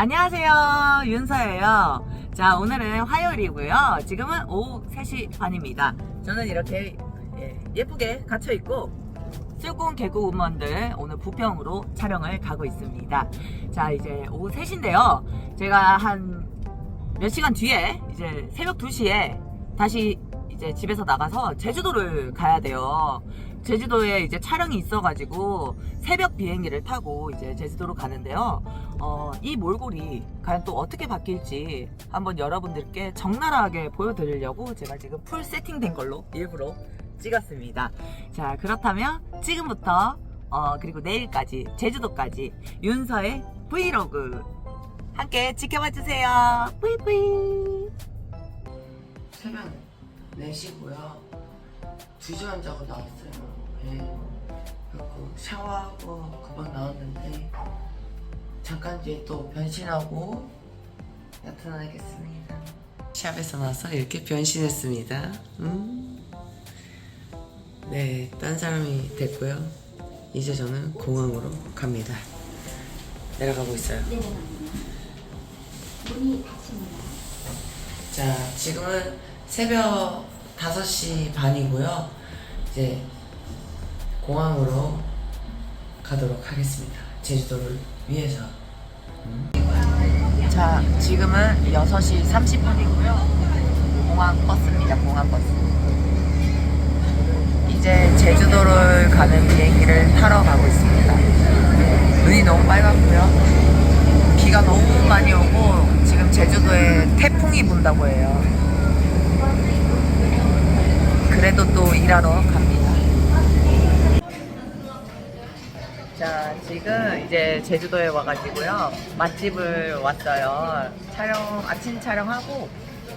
안녕하세요. 윤서예요. 자, 오늘은 화요일이고요. 지금은 오후 3시 반입니다. 저는 이렇게 예, 쁘게 갇혀있고 쓸고운 개그우먼들 오늘 부평으로 촬영을 가고 있습니다. 자, 이제 오후 3시인데요. 제가 한 몇 시간 뒤에 이제 새벽 2시에 다시 이제 집에서 나가서 제주도를 가야 돼요. 제주도에 이제 촬영이 있어가지고 새벽 비행기를 타고 이제 제주도로 가는데요. 어, 이 몰골이 과연 또 어떻게 바뀔지 한번 여러분들께 적나라하게 보여드리려고 제가 지금 풀 세팅된 걸로 일부러 찍었습니다. 자, 그렇다면 지금부터 어, 그리고 내일까지 제주도까지 윤서의 브이로그 함께 지켜봐 주세요. 뿌이뿌이. 새벽 4시고요. 2시간 자고 나왔어요. 예. 그리고 샤워하고 금방 나왔는데 잠깐 뒤에 또 변신하고 나타나겠습니다. 샵에서 나서 이렇게 변신했습니다. 음. 네, 딴 사람이 됐고요. 이제 저는 공항으로 갑니다. 내려가고 있어요. 문이 닫힙니다. 자, 지금은 새벽 5시 반이고요. 이제 공항으로 가도록 하겠습니다. 제주도를 위해서. 자, 지금은 6시 30분이고요. 공항 버스입니다. 공항 버스. 이제 제주도를 가는 비행기를 타러 가고 있습니다. 눈이 너무 빨갛고요. 비가 너무 많이 오고 지금 제주도에 태풍이 분다고 해요. 그래도 또 일하러 갑니다. 자, 지금 이제 제주도에 와가지고요. 맛집을 왔어요. 촬영, 아침 촬영하고,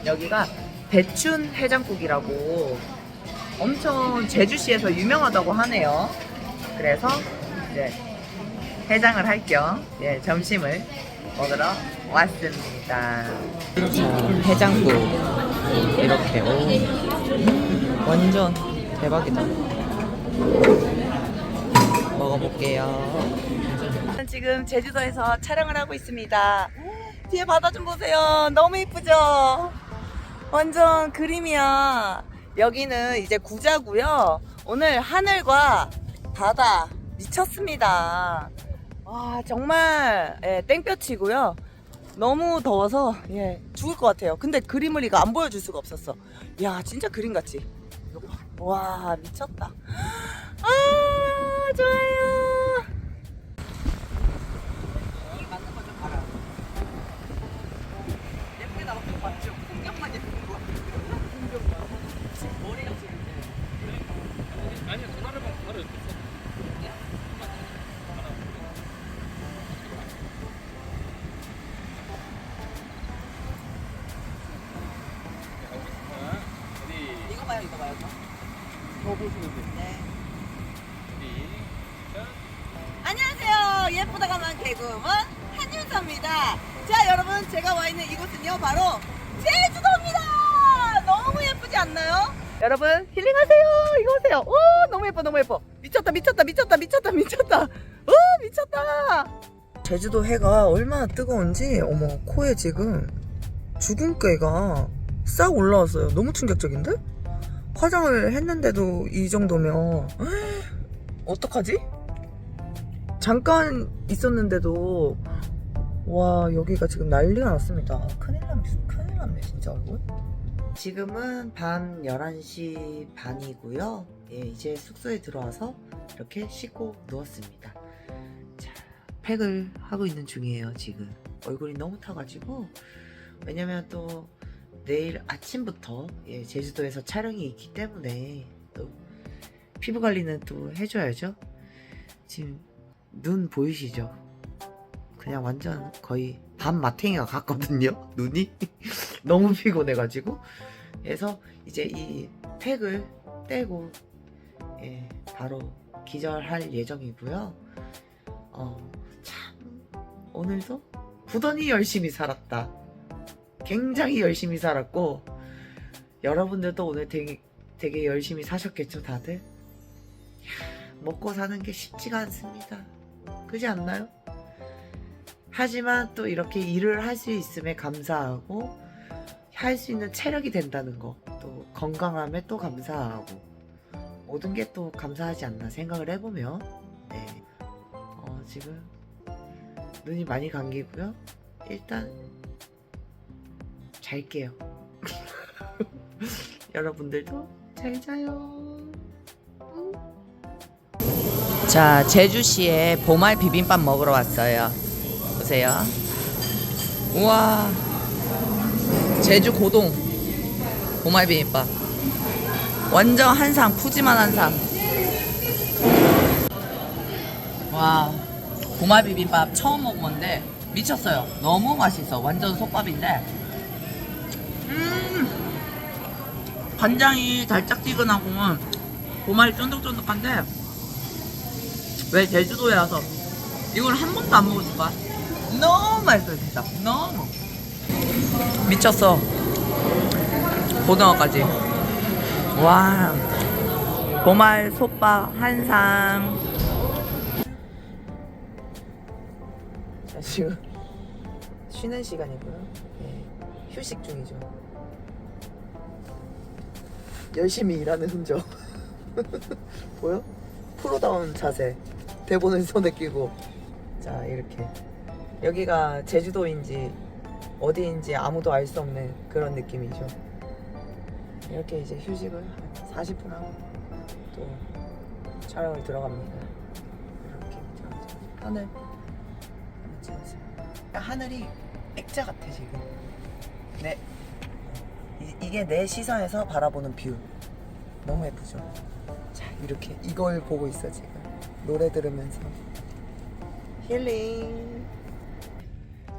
여기가 배춘 해장국이라고 엄청 제주시에서 유명하다고 하네요. 그래서 이제 해장을 할 겸 예, 점심을 먹으러 왔습니다. 자, 해장국. 이렇게, 오. 완전 대박이다. 먹어볼게요. 지금 제주도에서 촬영을 하고 있습니다. 뒤에 바다 좀 보세요. 너무 이쁘죠? 완전 그림이야. 여기는 이제 구자고요. 오늘 하늘과 바다 미쳤습니다. 와 정말 예, 땡볕이고요. 너무 더워서 예, 죽을 것 같아요. 근데 그림을 이거 안 보여줄 수가 없었어. 야 진짜 그림 같지? 와 미쳤다. 아 좋아요. 이 맞는 거좀 봐라. 예쁘게 나온 거 맞죠? 풍경만 예쁜 거. 풍경만. 지금 머리가 지금. 아니요 전화를 받고 바로 옆에 있어 어디 이거 봐요, 이거 봐요. 이거. 더 보시면 돼요 네. 어디 자 안녕하세요. 예쁘다가만 개그우먼 한윤서입니다. 자, 여러분, 제가 와 있는 이곳은요, 바로 제주도입니다. 너무 예쁘지 않나요? 여러분, 힐링하세요. 이거 보세요. 오, 너무 예뻐, 너무 예뻐. 미쳤다, 미쳤다, 미쳤다, 미쳤다, 미쳤다. 오, 미쳤다. 제주도 해가 얼마나 뜨거운지, 어머, 코에 지금 주근깨가 싹 올라왔어요. 너무 충격적인데? 화장을 했는데도 이 정도면 어떡하지? 잠깐 있었는데도 와 여기가 지금 난리가 났습니다. 큰일 났네, 큰일 났네 진짜 얼굴. 지금은 밤 11시 반이고요. 예, 이제 숙소에 들어와서 이렇게 씻고 누웠습니다. 자, 팩을 하고 있는 중이에요 지금. 얼굴이 너무 타가지고 왜냐면 또 내일 아침부터 예, 제주도에서 촬영이 있기 때문에 또 피부 관리는 또 해줘야죠. 지금 눈 보이시죠? 그냥 완전 거의 반 마탱이가 같거든요. 눈이 너무 피곤해가지고 그래서 이제 이 팩을 떼고 예, 바로 기절할 예정이고요. 어, 참 오늘도 부단히 열심히 살았다. 굉장히 열심히 살았고 여러분들도 오늘 되게 되게 열심히 사셨겠죠, 다들? 먹고 사는 게 쉽지가 않습니다. 그지 않나요? 하지만 또 이렇게 일을 할 수 있음에 감사하고 할 수 있는 체력이 된다는 거, 또 건강함에 또 감사하고 모든 게 또 감사하지 않나 생각을 해보면 네. 어, 지금 눈이 많이 감기고요. 일단 잘게요. 여러분들도 잘 자요. 자, 제주시에 보말 비빔밥 먹으러 왔어요. 보세요. 우와. 제주 고동 보말 비빔밥. 완전 한상, 푸짐한 한상. 와, 보말 비빔밥 처음 먹어봤는데 미쳤어요. 너무 맛있어. 완전 솥밥인데. 음, 간장이 달짝지근하고 보말이 쫀득쫀득한데 왜 제주도에 와서 이걸 한 번도 안 먹었을까? 너무 맛있어요, 진짜. 너무. 미쳤어. 고등어까지. 와. 보말 솥밥 한 상. 자, 지금 쉬는 시간이고요. 네, 휴식 중이죠. 열심히 일하는 흔적. 보여? 프로다운 자세. 대본을 손에 끼고. 자, 이렇게. 여기가 제주도인지 어디인지 아무도 알 수 없는 그런 느낌이죠. 이렇게 이제 휴식을 한 40분 하고 또 촬영을 들어갑니다. 이렇게. 하늘 한번 찍으세요. 하늘이 액자 같아 지금. 네. 이, 이게 내 시선에서 바라보는 뷰. 너무 예쁘죠. 자 이렇게 이걸 보고 있어 지금. 노래 들으면서 힐링.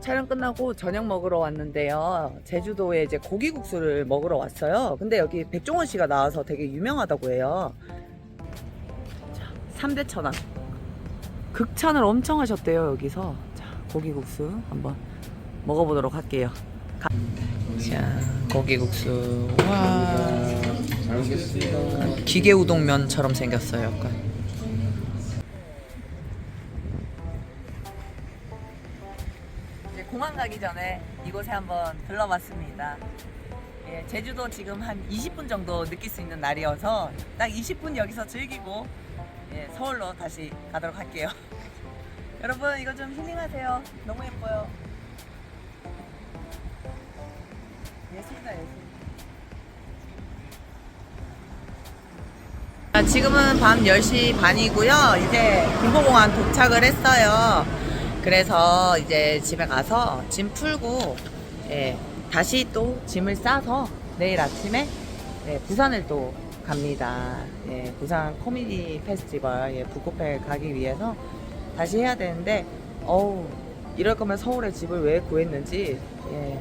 촬영 끝나고 저녁 먹으러 왔는데요. 제주도에 이제 고기국수를 먹으러 왔어요. 근데 여기 백종원 씨가 나와서 되게 유명하다고 해요. 자, 3대 천왕. 극찬을 엄청 하셨대요, 여기서. 자, 고기국수 한번 먹어보도록 할게요. 가- 자, 고기국수. 와. 기계 우동면처럼 생겼어요, 약간. 공항 가기 전에 이곳에 한번 들러봤습니다. 예, 제주도 지금 한 20분 정도 느낄 수 있는 날이어서 딱 20분 여기서 즐기고 예, 서울로 다시 가도록 할게요. 여러분 이거 좀 힐링하세요. 너무 예뻐요. 예술이다 예술. 아, 지금은 밤 10시 반이고요. 이제 김포공항 도착을 했어요. 그래서 이제 집에 가서 짐 풀고 예, 다시 또 짐을 싸서 내일 아침에 예, 부산을 또 갑니다. 예, 부산 코미디 페스티벌 예, 북코페 가기 위해서 다시 해야 되는데 어우 이럴 거면 서울에 집을 왜 구했는지 예,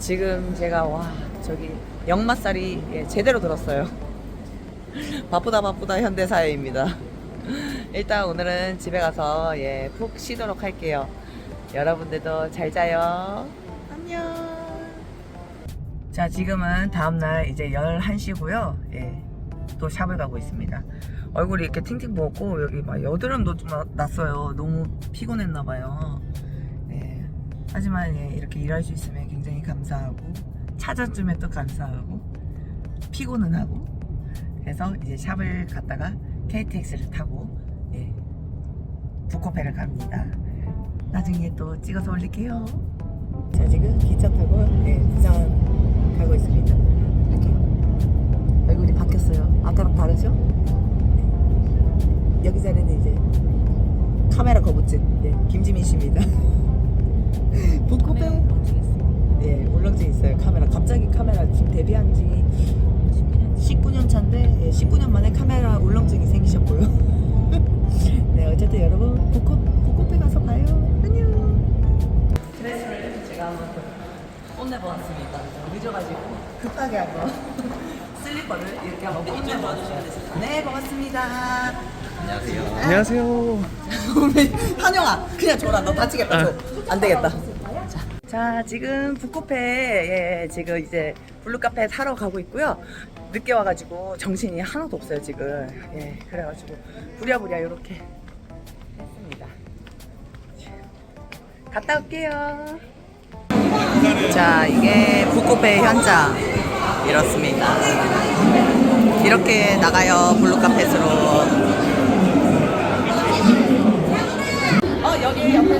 지금 제가 와 저기 역마살이 예, 제대로 들었어요. 바쁘다 바쁘다 현대사회입니다. 일단 오늘은 집에 가서 예, 푹 쉬도록 할게요. 여러분들도 잘 자요. 안녕. 자, 지금은 다음날 이제 11시고요. 예, 또 샵을 가고 있습니다. 얼굴이 이렇게 팅팅 부었고 여기 막 여드름도 좀 났어요. 너무 피곤했나봐요. 예, 하지만 예, 이렇게 일할 수 있으면 굉장히 감사하고 찾아주면 또 감사하고 피곤은 하고 그래서 이제 샵을 갔다가 KTX를 타고 예, 북코페를 갑니다. 나중에 또 찍어서 올릴게요. 자 지금 기차 타고 예, 부산 가고 있습니다. 이렇게 얼굴이 바뀌었어요. 아까랑 다르죠? 네. 여기 자리는 이제 카메라 거부증 예, 김지민 씨입니다. 북코페 예, 울렁증 있어요. 카메라 갑자기 카메라 지금 데뷔한 꽂내보았습니다. 늦어가지고 급하게 한번 슬리퍼를 이렇게 한번 꽂내보았어요. 네, 고맙습니다. 안녕하세요. 한영아, 그냥 줘라. 너 다치겠다. 줘. 안 되겠다. 자, 자, 지금 북코페 예, 지금 이제 블루 카페 사러 가고 있고요. 늦게 와가지고 정신이 하나도 없어요 지금. 예, 그래가지고 부랴부랴 이렇게 했습니다. 갔다 올게요. 자, 이게 북코페 현장. 이렇습니다. 이렇게 나가요, 블루카펫으로. 어, 여기 옆에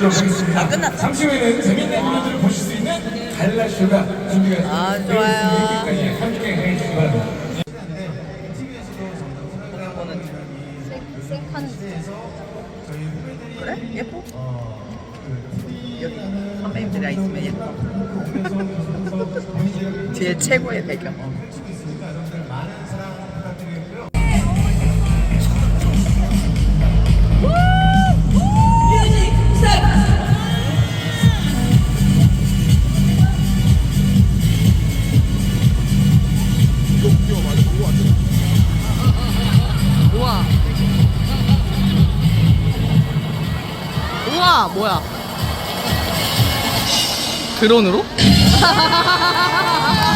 이야. 아, 끝났다. 잠시 후에는 재밌는 공연들을 보실 수 있는 갈라쇼가 준비가 됐습니다. 아, 좋아요. 여기까지 함께 해주시기 바랍니다. 그래? 예뻐? 여기 선배님들이 다 있으면 예뻐. 뒤에 최고의 배경. 우와, 뭐야? 드론으로?